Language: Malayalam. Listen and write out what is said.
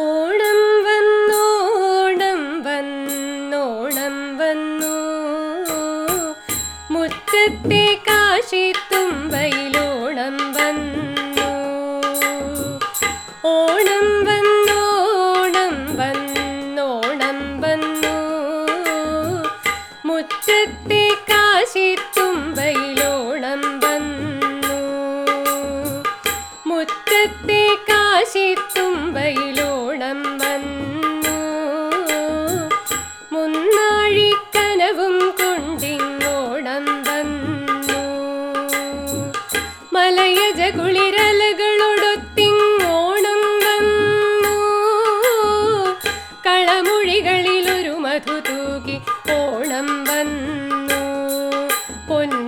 ഓണം വന്നോണം വന്നോണം വന്നു മുറ്റത്തെ കാശിത്തുമ്പയിലോണം വന്നു. ഓണം വന്നോണം വന്നോണം വന്നു മുറ്റത്തെ കാശിത്തുമ്പയിലോണം വന്നു. മുറ്റത്തെ കാശിത്തുമ്പയിലോ പ്രളയജ കുളിരലകളൊടൊത്തിങ്ങോണം വന്നു. കളമൊഴികളിലൊരു മധു തൂകി ഓണം വന്നു. പൊന്നു